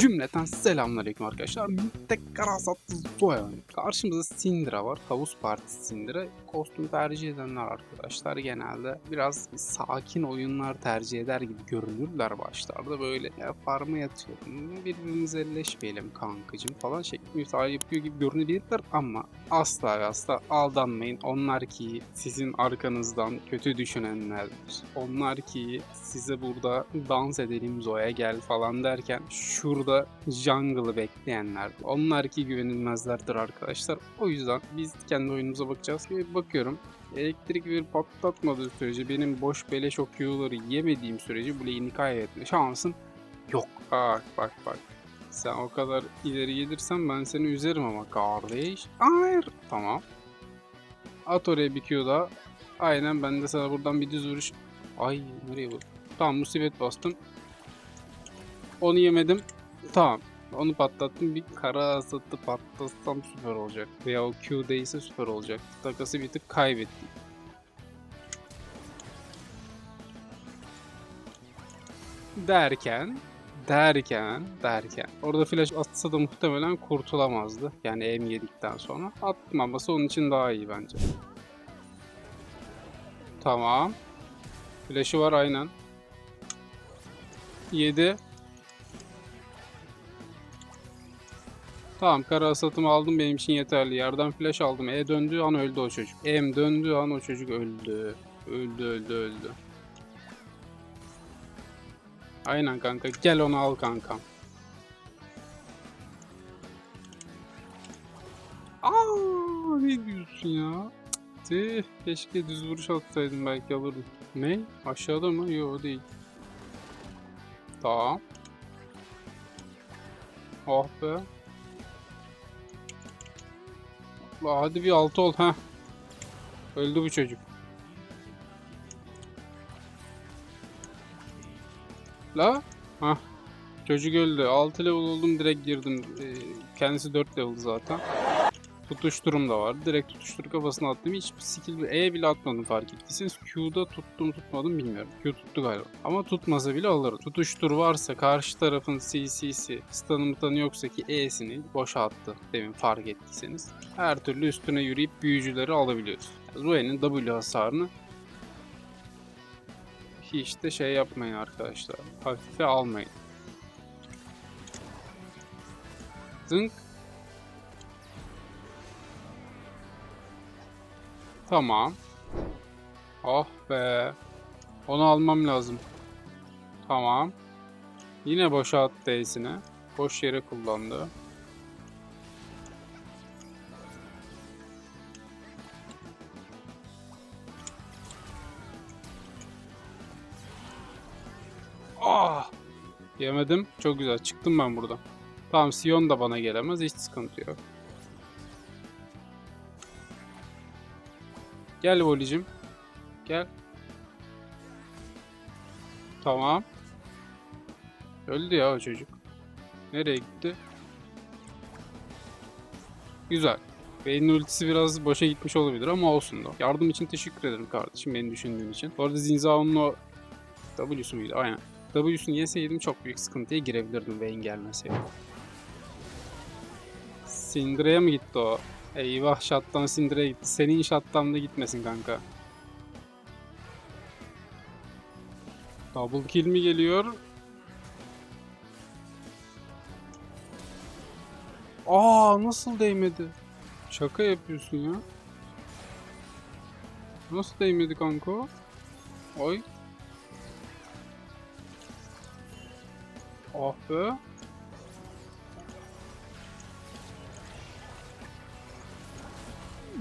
Cümleten selamünaleyküm arkadaşlar. Tekrar asatlı Zoya. Karşımızda Syndra var. Tavus Partisi Syndra. Kostüm tercih edenler arkadaşlar genelde biraz sakin oyunlar tercih eder gibi görünürler başlarda. Böyle ya farma yatıyorum. Birbirimize elleşmeyelim kankacım falan şeklinde müsaade yapıyor gibi görünebilirler ama asla ve asla aldanmayın. Onlar ki sizin arkanızdan kötü düşünenlerdir. Onlar ki size burada dans edelim Zoya gel falan derken şurada jungle'ı bekleyenler. Onlar ki güvenilmezlerdir arkadaşlar. O yüzden biz kendi oyunumuza bakacağız. Bir bakıyorum. Elektrik bir patlatmadığı sürece benim boş beleş o Q'ları yemediğim sürece bu lane'i kaybetme şansım yok. Bak bak bak. Sen o kadar ileri gelirsen ben seni üzerim ama kardeş. Hayır. Tamam. At oraya bir Q. Aynen ben de sana buradan bir düz vuruş. Ay nereye bu? Tamam musibet bastım. Onu yemedim. Tamam. Onu patlattım. Bir kara asatı patlatsam süper olacak. Veya o Q değilse süper olacak. Takası bir tık kaybettim. Derken derken derken orada flash atsa da muhtemelen kurtulamazdı. Yani em yedikten sonra. Atmaması onun için daha iyi bence. Tamam. Flash'ı var aynen. 7. Tamam kara asatımı aldım benim için yeterli. Yerden flash aldım. E döndüğü an öldü o çocuk. Em döndüğü an o çocuk öldü. Öldü öldü öldü. Aynen kanka. Gel onu al kankam. Aa, ne diyorsun ya? Tüh, keşke düz vuruş atsaydım belki alırdım. Ne? Aşağıda mı? Yok değil. Tamam. Oh be. La hadi bir altı ol ha. Öldü bu çocuk. La? Hah. Çocuk öldü. 6 level oldum direkt girdim. Ee, kendisi 4 level zaten. Tutuşturum da var. Direkt tutuştur kafasına attım. Hiçbir skill E bile atmadım fark ettiyseniz. Q'da tuttum tutmadım bilmiyorum. Q tuttu galiba. Ama tutmasa bile alırım. Tutuştur varsa karşı tarafın CC'si stun'ı mıtanı yoksa ki E'sini boşa attı. Demin fark ettiyseniz. Her türlü üstüne yürüyüp büyücüleri alabiliyoruz. Zoe'nin W hasarını hiç de şey yapmayın arkadaşlar. Hafife almayın. Zınk. Tamam. Oh be. Onu almam lazım. Tamam. Yine boşa attı. Boş yere kullandı. Ah! Yemedim. Çok güzel. Çıktım ben buradan. Tamam Sion da bana gelemez. Hiç sıkıntı yok. Gel Voli'cim. Gel. Tamam. Öldü ya o çocuk. Nereye gitti? Güzel. Beynin ultisi biraz boşa gitmiş olabilir ama olsun da. Yardım için teşekkür ederim kardeşim beni düşündüğün için. Bu arada Zinzao'nun o W'su muydu? Aynen. W'sunu yeseydim çok büyük sıkıntıya girebilirdim Vayne gelmeseydi. Syndra'ya mı gitti o? Eyvah shot'tan Syndra'ya gitti. Senin shot'tan da gitmesin kanka. Double kill mi geliyor? Aa nasıl değmedi? Şaka yapıyorsun ya. Nasıl değmedi kanka? Oy. Ah be.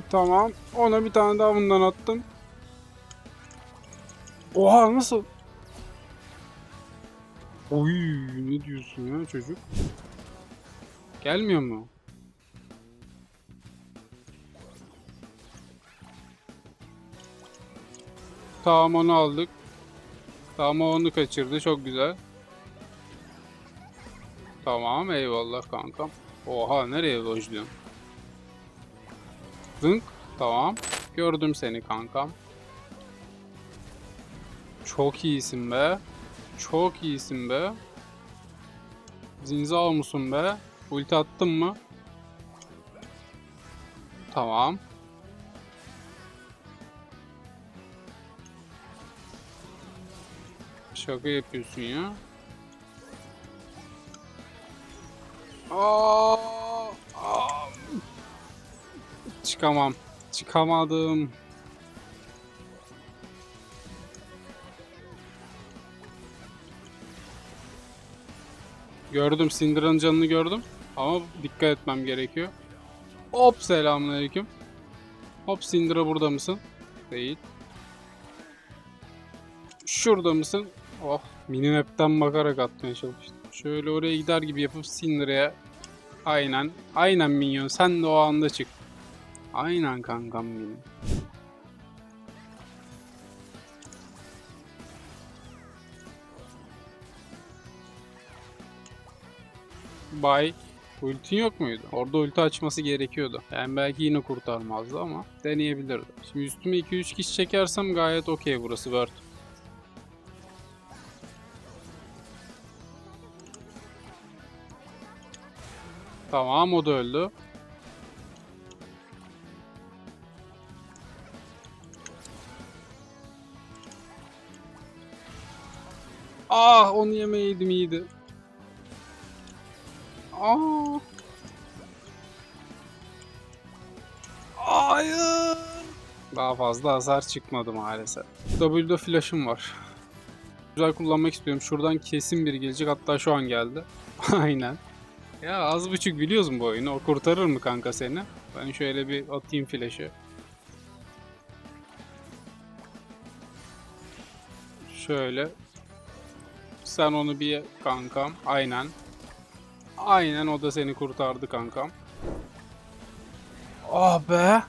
Tamam. Ona bir tane daha bundan attım. Oha nasıl? Oy ne diyorsun ya çocuk? Gelmiyor mu? Tamam onu aldık. Tamam onu kaçırdı çok güzel. Tamam eyvallah kankam. Oha nereye dojluyorsun? Zınk. Tamam. Gördüm seni kankam. Çok iyisin be. Çok iyisin be. Zinzao musun be? Ulti attın mı? Tamam. Şaka yapıyorsun ya. Aa. Çıkamam. Çıkamadım. Gördüm Syndra'nın canını gördüm. Ama dikkat etmem gerekiyor. Hop selamünaleyküm. Hop Syndra burada mısın? Değil. Şurada mısın? Oh minimap'ten bakarak atmaya çalıştım. Şöyle oraya gider gibi yapıp Syndra'ya aynen aynen minyon sen de o anda çık. Aynen kankam benim. Bay ultin yok muydu? Orada ulti açması gerekiyordu. Yani belki yine kurtarmazdı ama deneyebilirdi. Şimdi üstüme 2-3 kişi çekersem gayet okey burası Word. Tamam o da öldü. Ah onu yemeydim iyiydi. Aa. Hayır. Daha fazla hasar çıkmadı maalesef. W'de flash'ım var. Güzel kullanmak istiyorum. Şuradan kesin biri gelecek. Hatta şu an geldi. Aynen. Ya az buçuk biliyoruz bu oyunu? O kurtarır mı kanka seni? Ben şöyle bir atayım flash'ı. Şöyle. Sen onu bir kankam. Aynen. Aynen o da seni kurtardı kankam. Ah be.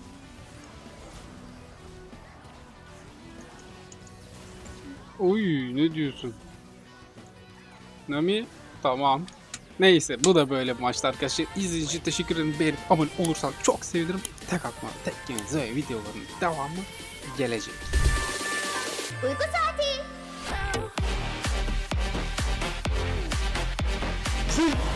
Uy ne diyorsun? Nami tamam. Neyse bu da böyle bir maçtı arkadaşlar. İzlediğiniz için teşekkür ederim. Beğenip abone olursan çok sevinirim. Tek atma, tek yeniz ve videoların devamı gelecek. Uyku saati. Three.